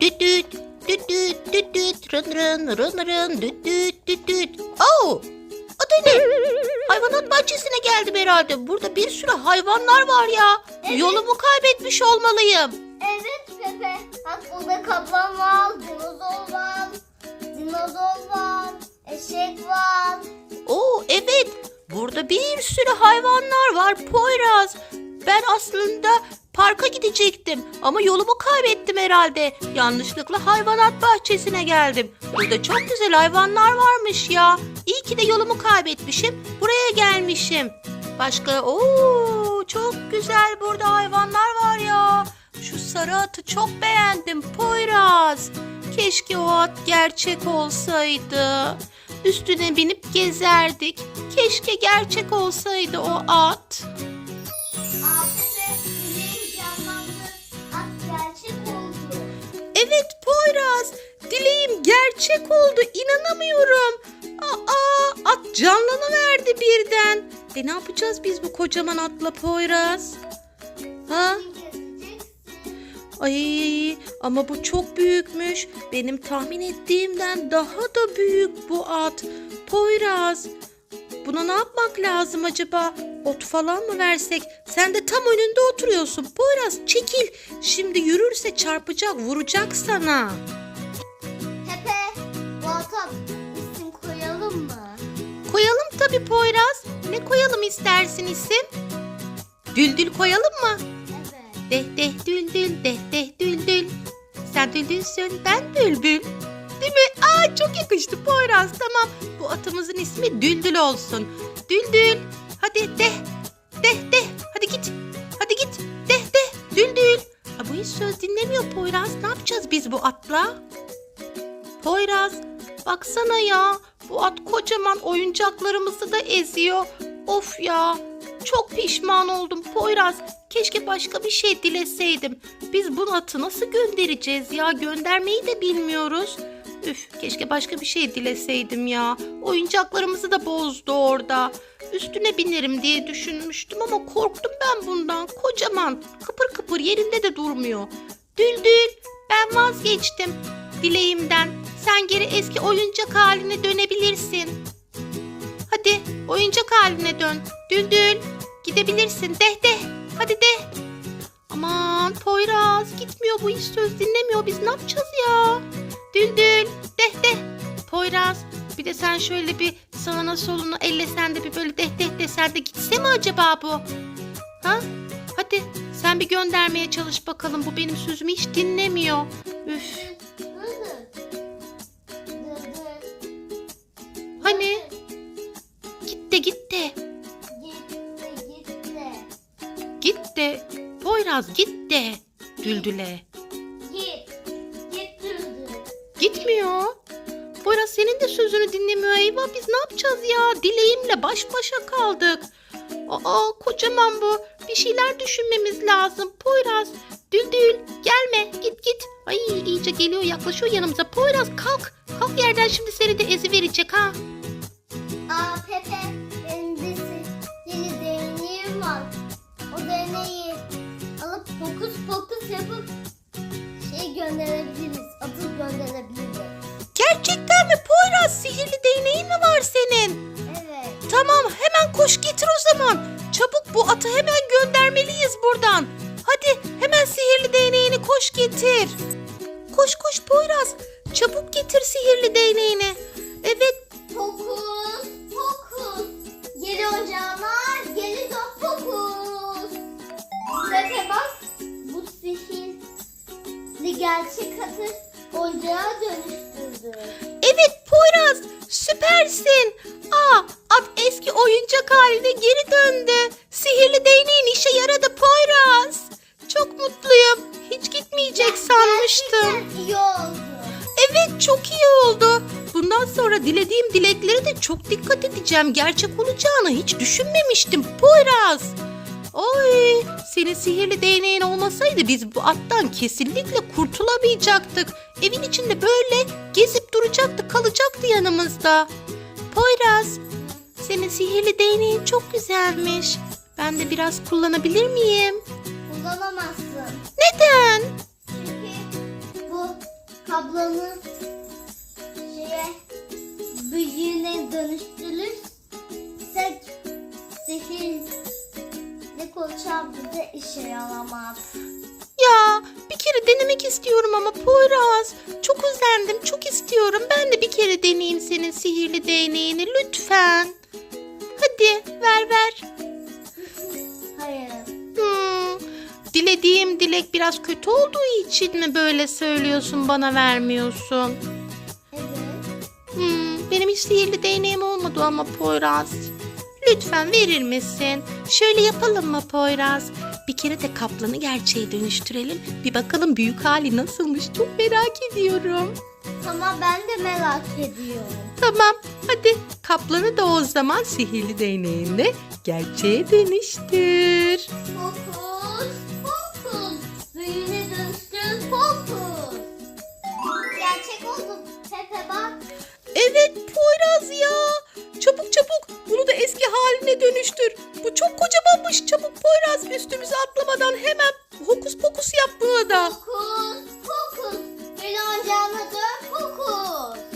Düt düt. Düt düt düt düt. Rın rın rın rın. Düt düt düt düt. Oo! O da ne? Hayvanat bahçesine geldim herhalde. Burada bir sürü hayvanlar var ya. Evet. Yolumu kaybetmiş olmalıyım. Evet Pepe. Bak burada kaplan var, dinozor var, dinozor var, eşek var. Oo evet. Burada bir sürü hayvanlar var Poyraz. Ben aslında parka gidecektim ama yolumu kaybettim herhalde. Yanlışlıkla hayvanat bahçesine geldim. Burada çok güzel hayvanlar varmış ya. İyi ki de yolumu kaybetmişim. Buraya gelmişim. Başka ooo çok güzel burada hayvanlar var ya. Şu sarı atı çok beğendim Poyraz. Keşke o at gerçek olsaydı. Üstüne binip gezerdik. Keşke gerçek olsaydı o at. Evet Poyraz, dileğim gerçek oldu. İnanamıyorum. Aa, at canlanıverdi birden. E ne yapacağız biz bu kocaman atla Poyraz? Ha? Ay ama bu çok büyükmüş. Benim tahmin ettiğimden daha da büyük bu at. Poyraz. Buna ne yapmak lazım acaba? Ot falan mı versek? Sen de tam önünde oturuyorsun. Poyraz çekil. Şimdi yürürse çarpacak, vuracak sana. Pepe, bu ata isim koyalım mı? Koyalım tabii Poyraz. Ne koyalım istersin isim? Düldül koyalım mı? Evet. Deh deh düldül deh deh düldül. Sen düldülsün ben bülbül. Aa çok yakıştı Poyraz. Tamam bu atımızın ismi Düldül olsun. Düldül. Hadi deh. Deh deh. Hadi git. Hadi git. Deh deh. Düldül. Ha, bu hiç söz dinlemiyor Poyraz. Ne yapacağız biz bu atla? Poyraz baksana ya. Bu at kocaman oyuncaklarımızı da eziyor. Of ya. Çok pişman oldum Poyraz. Keşke başka bir şey dileseydim. Biz bu atı nasıl göndereceğiz ya? Göndermeyi de bilmiyoruz. Üf, keşke başka bir şey dileseydim ya. Oyuncaklarımızı da bozdu orada. Üstüne binerim diye düşünmüştüm ama korktum ben bundan. Kocaman, kıpır kıpır yerinde de durmuyor. Düldül, ben vazgeçtim dileğimden. Sen geri eski oyuncak haline dönebilirsin. Hadi oyuncak haline dön. Düldül gidebilirsin. Deh deh. Hadi de. Aman Poyraz gitmiyor bu hiç söz dinlemiyor. Biz ne yapacağız ya? Düldül deh deh. Poyraz bir de sen şöyle bir sağına soluna ellesen de bir böyle deh deh desen de gitse mi acaba bu? Ha? Hadi sen bir göndermeye çalış bakalım. Bu benim sözümü hiç dinlemiyor. Üf. Hani? Git de git de. Gitti gitti. Git de. Poyraz git de. Düldüle. Senin de sözünü dinlemiyor. Eyvah biz ne yapacağız ya? Dileğimle baş başa kaldık. Aa kocaman bu. Bir şeyler düşünmemiz lazım. Poyraz. Düldül gelme git git. Ay iyice geliyor yaklaşıyor yanımıza. Poyraz kalk. Kalk yerden şimdi seni de ezi verecek ha. Aa Pepe, benim de deneyim var. O deneyi alıp fokus fokus yapıp şey gönderebiliriz. Gerçekten mi Poyraz? Sihirli değneğin mi var senin? Evet. Tamam hemen koş getir o zaman. Çabuk bu atı hemen göndermeliyiz buradan. Hadi hemen sihirli değneğini koş getir. Koş koş Poyraz. Çabuk getir sihirli değneğini. Evet Fokus fokus. Geliyor canlar. Geliyor fokus. Pepe bak. Bu sihirli gerçek atı oyuncağa dönüştürdü. Evet Poyraz süpersin. Aa at eski oyuncak haline geri döndü. Sihirli değneğin işe yaradı Poyraz. Çok mutluyum. Hiç gitmeyecek sanmıştım. İyi oldu. Evet çok iyi oldu. Bundan sonra dilediğim dilekleri de çok dikkat edeceğim. Gerçek olacağını hiç düşünmemiştim Poyraz. Oy, senin sihirli değneğin olmasaydı biz bu attan kesinlikle kurtulamayacaktık. Evin içinde böyle gezip duracaktı, kalacaktı yanımızda. Poyraz, senin sihirli değneğin çok güzelmiş. Ben de biraz kullanabilir miyim? Kullanamazsın. Neden? Çünkü bu kablonu şeye büyüğüne dönüştürürsek bize işe yaramaz. Ya bir kere denemek istiyorum ama Poyraz. Çok özendim, çok istiyorum. Ben de bir kere deneyeyim senin sihirli değneğini lütfen. Hadi ver ver. Hayır. Hmm, dilediğim dilek biraz kötü olduğu için mi böyle söylüyorsun bana vermiyorsun? Evet. Hmm, benim hiç sihirli değneğim olmadı ama Poyraz. Lütfen verir misin? Şöyle yapalım mı Poyraz? Bir kere de kaplanı gerçeğe dönüştürelim. Bir bakalım büyük hali nasılmış çok merak ediyorum. Tamam ben de merak ediyorum. Tamam hadi kaplanı da o zaman sihirli değneğinle gerçeğe dönüştür. haline dönüştür. Bu çok kocamanmış. Çabuk Poyraz üstümüze atlamadan hemen hokus pokus yap buna da. Fokus, fokus. Ben oyuncağıma dön fokus.